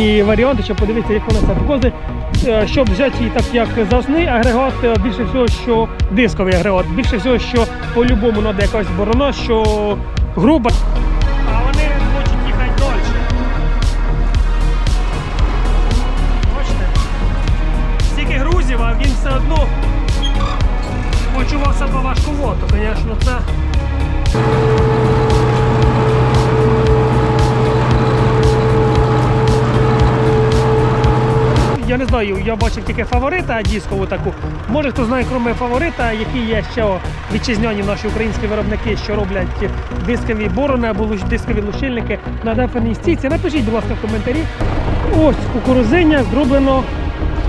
різні варіанти, щоб подивитися, як вона показує. Е, Щоб взяти її так як завжний агрегат, е, більше всього, що дисковий агрегат, більше всього, що по-любому треба якась борона, що груба. А вони хочуть їхати далі. Бачите? Стільки грузів, а він все одно почував себе важкувато, звісно, це. Я не знаю, я бачив тільки фаворита дискову таку. Може хто знає, крім фаворита, які є ще вітчизняні наші українські виробники, що роблять дискові борони або дискові лущильники на деферній стійці. Напишіть, будь ласка, в коментарі. Ось кукурузиння зроблено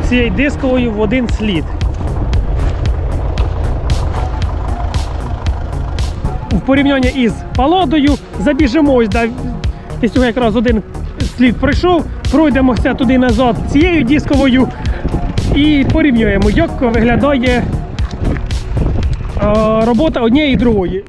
цією дисковою в один слід. в порівнянні із паладою. Забіжимо ось да, після якраз один слід пройшов, пройдемося туди назад цією дисковою і порівнюємо, як виглядає е, робота однієї і другої.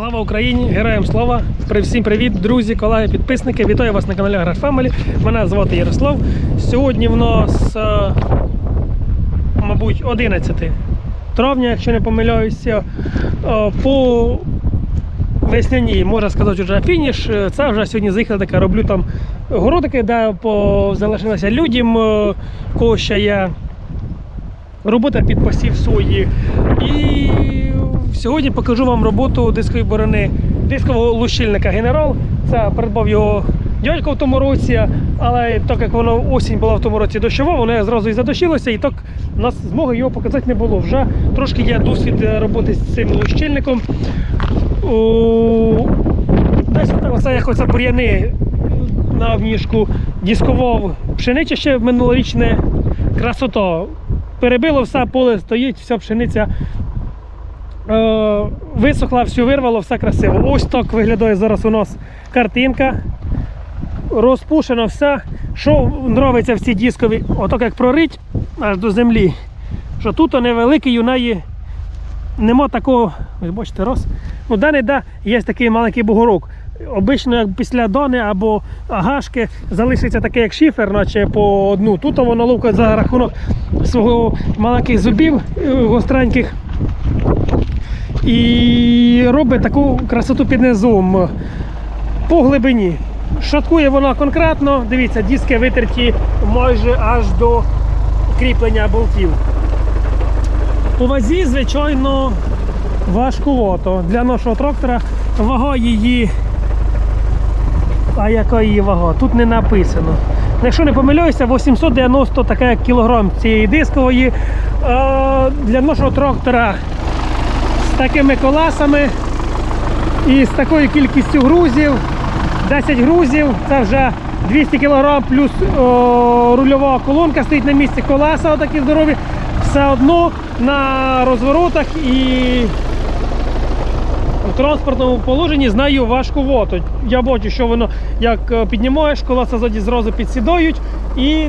Слава Україні! Героям слава! При всім привіт, друзі, колеги, підписники! Вітаю вас на каналі Аграр Family. Мене звати Ярослав. Сьогодні в нас, е, мабуть, 11 травня, якщо не помиляюся, Е, по весняній, можна сказати, вже фініш. Е, Це вже сьогодні заїхала така, роблю там городики, де по... залишилося людям, кого ще є робота під посів сої. І сьогодні покажу вам роботу дискової борони дискового лущильника Генерал. Це придбав його дядько в тому році, але так як воно осінь була в тому році дощова, воно зразу і задощилося, і так у нас змоги його показати не було. Вже трошки є досвід е, роботи з цим лущильником. Десь оце- як оце бур'яни на вніжку дискував пшениця ще минулорічне красота. Перебило все, поле стоїть, вся пшениця висохла, все вирвало, все красиво. Ось так виглядає зараз у нас картинка. Розпушено все. Що подобається в цій дискові, отак як прорить аж до землі. Що тут невеликий у неї нема такого, ви бачите, роз. Ну, де де є такий маленький бугорок. Обично, як після дони або агашки залишиться таке, як шифер, наче по одну. Тут воно ловко за рахунок свого маленьких зубів е, гостреньких. І робить таку красоту під низом по глибині. Шаткує вона конкретно, дивіться, диски витерті майже аж до кріплення болтів. По вазі, звичайно, важкувато. Для нашого трактора вага її. А яка її вага? Тут не написано. Якщо не помиляюся, 890 таке кілограм цієї дискової. А для нашого трактора з такими колесами і з такою кількістю грузів, 10 грузів, це вже 200 кг плюс о, рульова колонка стоїть на місці, колеса такі здорові. Все одно на розворотах і транспортному положенні з нею важкувато. Я бачу, що воно як е, піднімаєш, колеса ззаді зразу підсідають і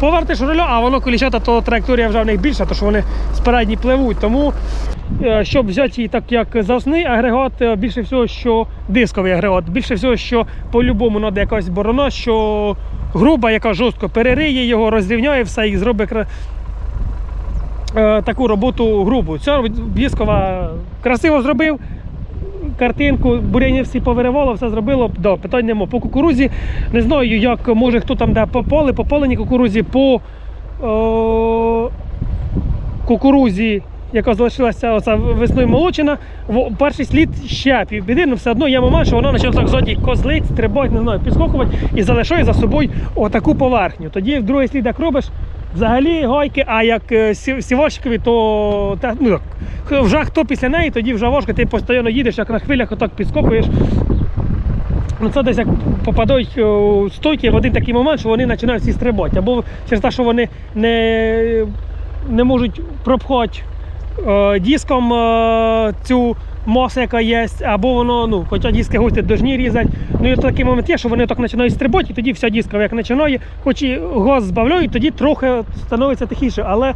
повертиш руля, а воно коліщата, то траєкторія вже в них більша, тому що вони спередні пливуть. Тому, е, щоб взяти її так як завсний агрегат, е, більше всього, що дисковий агрегат, більше всього, що по-любому треба якась борона, що груба, яка жорстко перериє його, розрівняє все і зробить таку роботу грубу. Ця дискова красиво зробив. Картинку, буряні всі повиривало, все зробило. Да, питань нема. По кукурузі не знаю, як може хто там де попали, попалені кукурузі по о, кукурузі, яка залишилася оця весною молочина. В, перший слід ще півбіди, але все одно є момент, що вона почала ззаді козлить, стрибати, не знаю, підскокувати і залишає за собою отаку поверхню. Тоді в другий слід як робиш. Взагалі гайки, а як е, сівочкові, то та, ну, вже хто після неї, тоді вже важко, ти постійно їдеш, як на хвилях, отак підскокуєш. Ну це десь як попадають стойки в один такий момент, що вони починають всі стрибати. Або через те, що вони не, не можуть пропхати е, диском е, цю моса, яка є, або воно, ну, хоча диски гості повинні різати. Ну і такий момент є, що вони так починають стрибати, і тоді вся диска як починає, хоч і газ збавляють, тоді трохи становиться тихіше. Але е,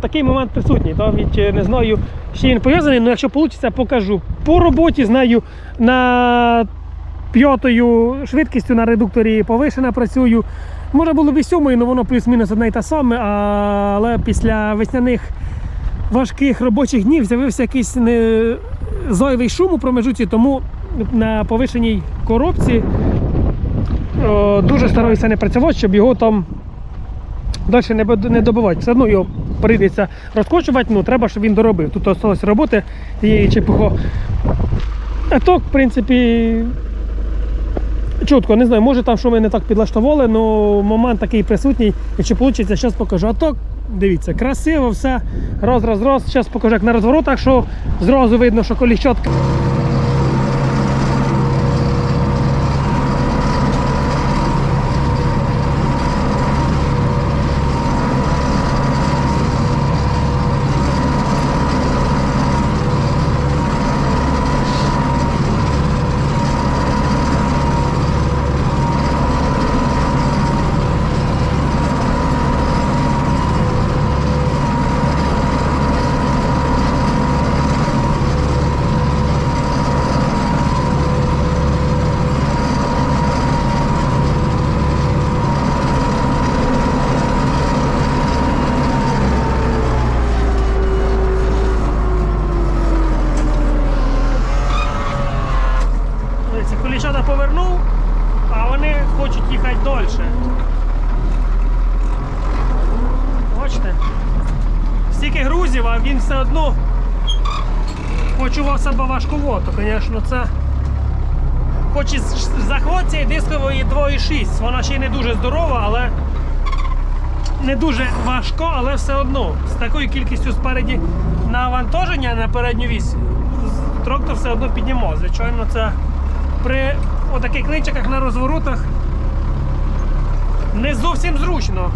такий момент присутній. Від е, не знаю, з він пов'язаний, але якщо вийде, покажу. По роботі знаю на п'ятою швидкістю на редукторі повишена працюю. Може було б і сьомою, але воно плюс-мінус одне й те саме, але після весняних важких робочих днів з'явився якийсь не... зайвий шум у промежуті, тому на повишеній коробці о, дуже стараюся не працювати, щоб його там далі не, добивати. Все одно його прийдеться розкочувати, ну треба, щоб він доробив. Тут залишилось роботи тієї чепухо. А то, в принципі, чітко, не знаю, може там що ми не так підлаштували, але момент такий присутній. Якщо вийде, зараз покажу. А то, дивіться, красиво все. Роз, роз, роз. Зараз покажу як на розворотах, що зразу видно, що коліщотка. Дивіться, коліщата повернув, а вони хочуть їхати далі. Бачите? Грузів, а він все одно почував себе важкувато, звісно, це. Хоч і з- захват цієї дискової 2,6, вона ще й не дуже здорова, але не дуже важко, але все одно. З такою кількістю спереді навантаження на передню вісь трактор все одно піднімав. Звичайно, це при отаких клинчиках на розворотах не зовсім зручно.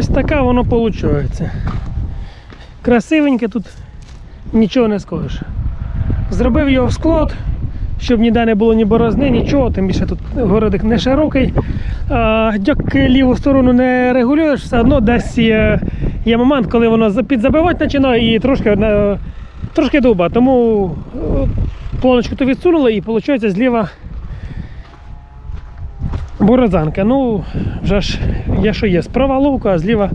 Ось така воно виходить. Красивеньке тут нічого не скажеш. Зробив його в склад, щоб ніде не було ні борозни, нічого, тим більше тут городик не широкий. А, Як ліву сторону не регулюєш, все одно десь є, є момент, коли воно підзабивати починає і трошки, трошки дуба. Тому е, планочку то відсунули і виходить зліва борозанка. Ну, вже ж є, що є. Справа ловка, а зліва.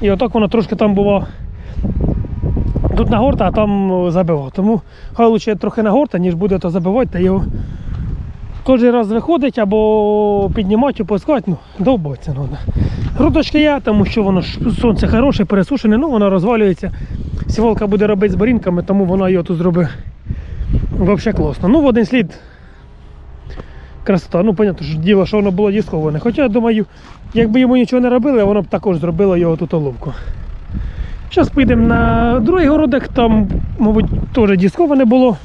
І отак воно трошки там було. Тут нагорта, а там о, забивав. Тому хай лучше трохи нагорта, ніж буде то забивати, та його кожен раз виходить або піднімати, опускати, ну, довбаться треба. Грудочки є, тому що воно сонце хороше, пересушене, ну воно розвалюється. Сіволка буде робити з борінками, тому воно його тут зробить взагалі класно. Ну, в один слід красота. Ну, понятно, що діло, що воно було дісковане. Хоча, я думаю, якби йому нічого не робили, воно б також зробило його тут оловку. Зараз поїдемо на другий городок, там, мабуть, теж дісковане було.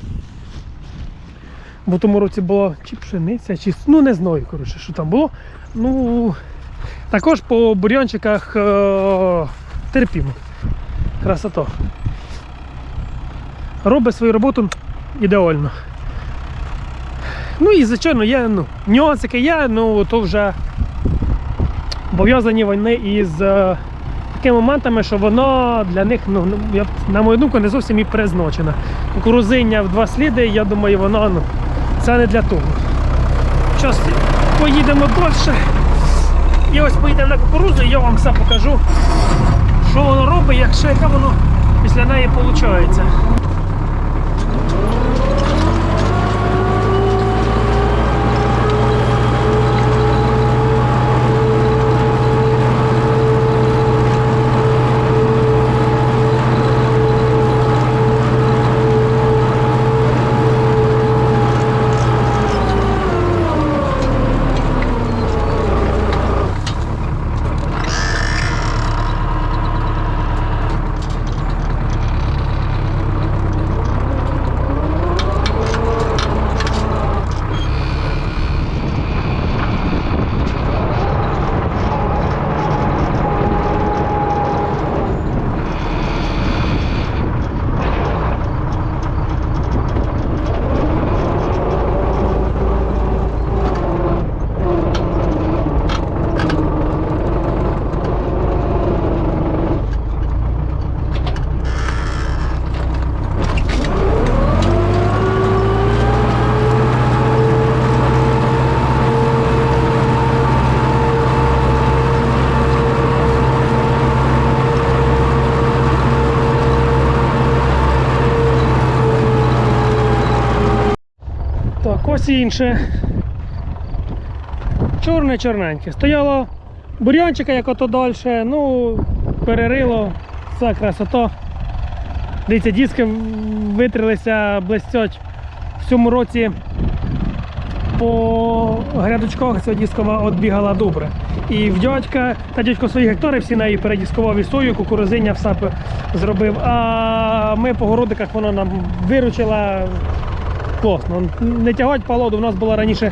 Бо в тому році була чи пшениця, чи ну не знаю, коротше, що там було. Ну, також по бур'янчиках е- терпімо. Красота. Робить свою роботу ідеально. Ну і звичайно, є ну, нюансики є, ну то вже пов'язані вони із е, такими моментами, що воно для них, ну, ну, на мою думку, не зовсім і призначено. Кукурузиння в два сліди, я думаю, воно ну, це не для того. Зараз поїдемо далі. І ось поїдемо на кукурузу, і я вам все покажу, що воно робить, як ще яка воно після неї виходить. Так, ось і інше. Чорне чорненьке. Стояло бурянчика, як ото далі, ну, перерило, все красота. Дивіться, диски витрилися, блестять. В цьому році по грядочках ця дискова відбігала добре. І в дядька, та дядько свої гектари всі неї передіскував і сою, кукурузиння все зробив. А ми по городиках воно нам виручила класно. Не тягать палоду. У нас була раніше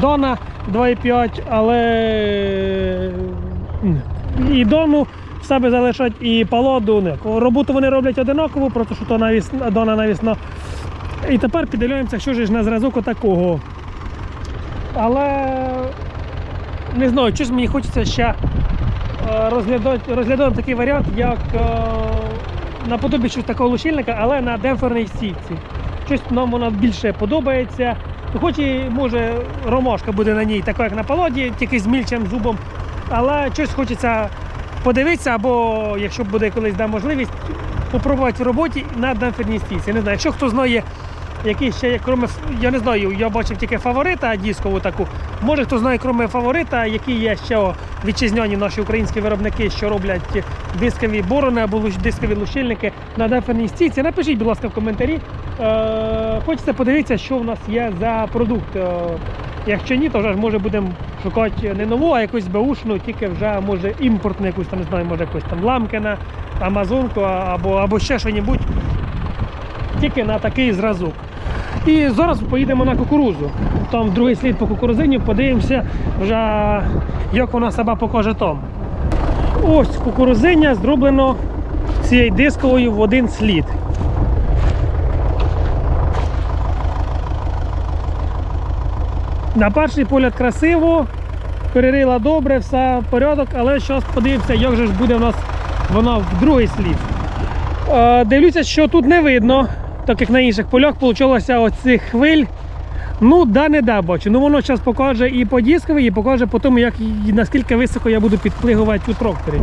Дона 2,5, але і Дону в себе залишать, і палоду не. Роботу вони роблять одинаково, просто що то навісна, Дона навісна. І тепер піддивляємося, що ж на зразок отакого. Але не знаю, щось мені хочеться ще е, розглядати, такий варіант, як е, наподобі такого лучильника, але на демпферній стійці. Щось нам вона більше подобається. Хоч і може ромашка буде на ній, така як на палоді, тільки з мільчим зубом. Але щось хочеться подивитися, або якщо буде колись да, можливість, попробувати в роботі на демпферній стійці. Не знаю, якщо хто знає, який ще є, кроме, я не знаю, я бачив тільки фаворита дискову таку. Може хто знає, кроме фаворита, які є ще вітчизняні наші українські виробники, що роблять дискові борони або дискові лущильники на демпферній стійці. Напишіть, будь ласка, в коментарі. Е, хочеться подивитися, що в нас є за продукт. Е, якщо ні, то вже може будемо шукати не нову, а якусь беушну, тільки вже може імпортну якусь там, не знаю, може якусь там ламкина, амазонку або, або ще щось тільки на такий зразок. І зараз поїдемо на кукурузу. Там другий слід по кукурузині, подивимося вже, як вона себе покаже там. Ось кукурузиння зроблено цією дисковою в один слід. На перший погляд красиво, перерила добре, все в порядок, але зараз подивимося, як же ж буде у нас вона в другий слід. Е, дивлюся, що тут не видно, так як на інших полях вийшлося оцих хвиль. Ну, да, не да бачу. Ну воно зараз покаже і по дисковій, і покаже по тому, як наскільки високо я буду підплигувати у тракторі.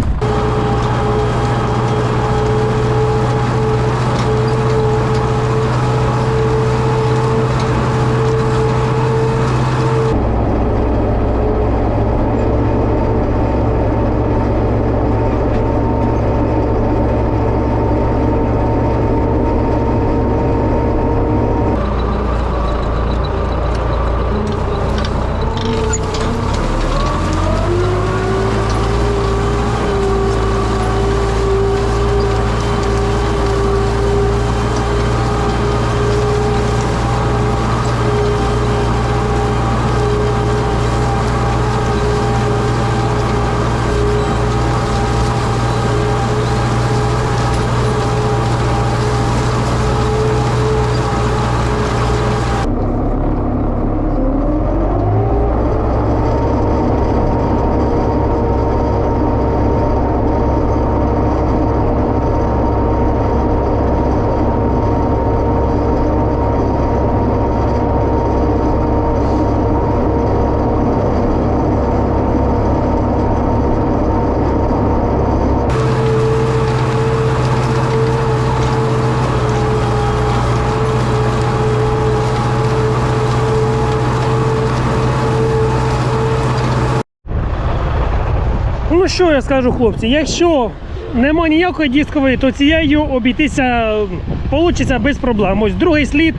Що я скажу, хлопці, якщо нема ніякої дискової, то цією обійтися вийде без проблем. Ось другий слід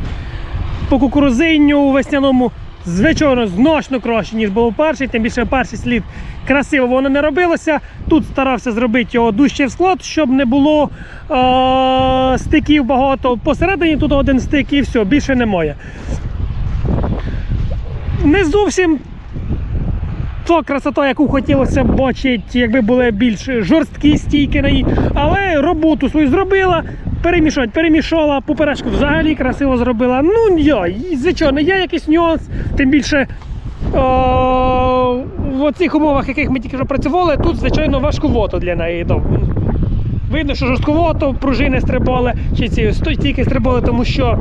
по кукурузинню весняному, звичайно, значно краще, ніж був перший, тим більше перший слід красиво воно не робилося. Тут старався зробити його дужче в склад, щоб не було е- стиків багато. Посередині тут один стик і все, більше немає. Не зовсім то красота, яку хотілося бачити, якби були більш жорсткі стійки на ній. Але роботу свою зробила, перемішати, перемішала, поперечку взагалі красиво зробила. Ну, я, звичайно, є якийсь нюанс, тим більше. О, в цих умовах, яких ми тільки що працювали, тут, звичайно, важкувато для неї. Видно, що жорстковато, пружини стрибали, чи ці стійки стрибали, тому що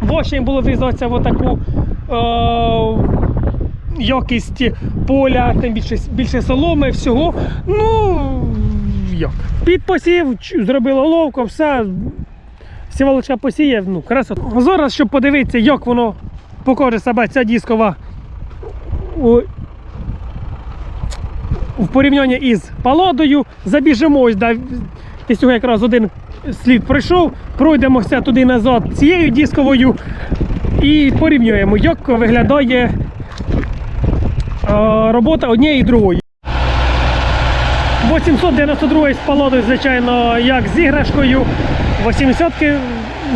важче було врізатися в отаку е, якість поля, тим більше, більше соломи, всього. Ну, як. Під посів, зробила ловко, все. Сівалочка посіє, ну, красота. Зараз, щоб подивитися, як воно покаже себе ця дискова у, в порівнянні із паладою, забіжимо да, десь цього якраз один слід пройшов, пройдемося туди назад цією дисковою і порівнюємо, як виглядає робота однієї і другої. 892 з палатою, звичайно, як з іграшкою. 80-ки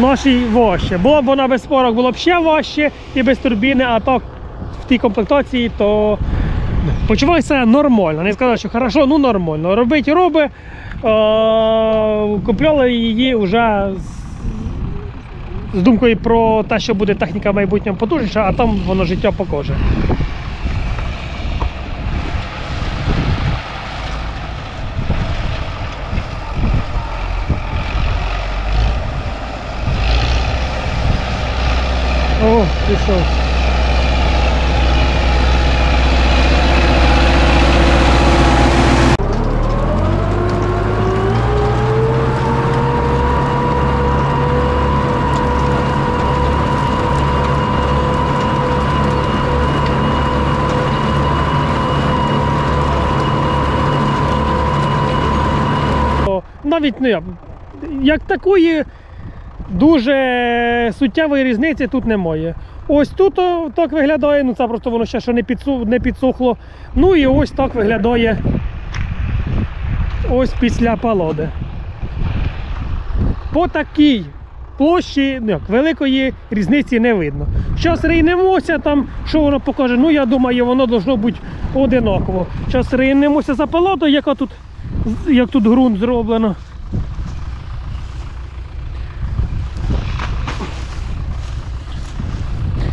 наші важче. Було б вона без спорок, було б ще важче і без турбіни, а так в тій комплектації, то почуваюся нормально. Не сказав, що хорошо, ну нормально. Робить роби. Купляли її вже з, з думкою про те, що буде техніка в майбутньому потужніша, а там воно життя покаже. О, пішов. Навіть як, як такої дуже суттєвої різниці тут немає. Ось тут о, так виглядає, ну це просто воно ще що не, підсу, не підсохло. Ну і ось так виглядає ось після палоди. По такій площі ну, як, великої різниці не видно. Зараз рейнемося там, що воно покаже. Ну я думаю, воно должно бути одинаково. Зараз рейнемося за палату, яка тут, як тут ґрунт зроблено.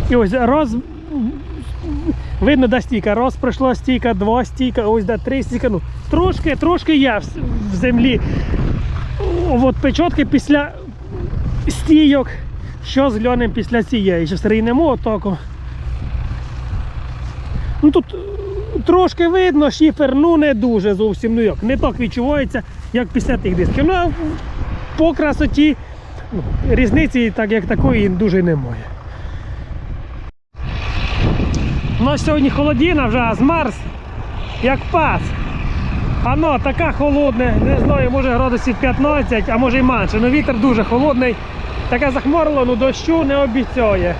І ось раз видно, де стійка. Раз пройшла стійка, два стійка, ось де три стійка. Ну, трошки, трошки є в, землі. От печотки після стійок. Що з льонем після цієї? Зараз рийнемо отако. Ну тут е, трошки видно, шифер, ну не дуже зовсім. Ну як, не так відчувається, як після тих дисків. Ну а по красоті ну, різниці так як такої дуже немає. У нас сьогодні холодіна вже, змерз, як пас. Ано така холодне, не знаю, може градусів 15, а може й менше. Ну вітер дуже холодний. Таке захмарило, ну дощу не обіцяє.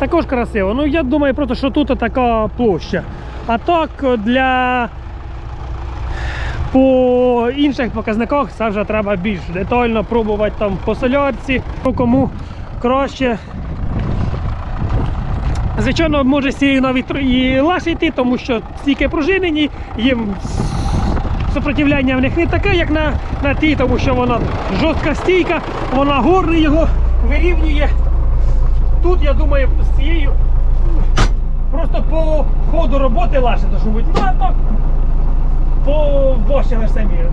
Також красиво. Ну я думаю просто, що тут така площа. А так для по інших показниках це вже треба більш детально пробувати там по солярці, кому краще. Звичайно, може цією навіть і легше йти, тому що стільки пружинені, їм супротивляння в них не таке, як на, на тій, тому що вона жорстка стійка, вона горний його вирівнює. Тут, я думаю, цією просто по ходу роботи бути. Ну, а так побачили ж самі.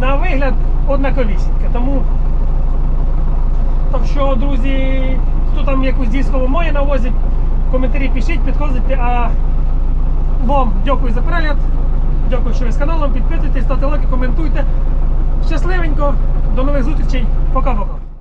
На вигляд однаковісіньке. Тому так що, друзі, хто там якусь дискову має на увазі, коментарі пишіть, підходите. А вам дякую за перегляд. Дякую, що ви з каналом. Підписуйтесь, ставте лайки, коментуйте. Щасливенько, до нових зустрічей. Пока-пока.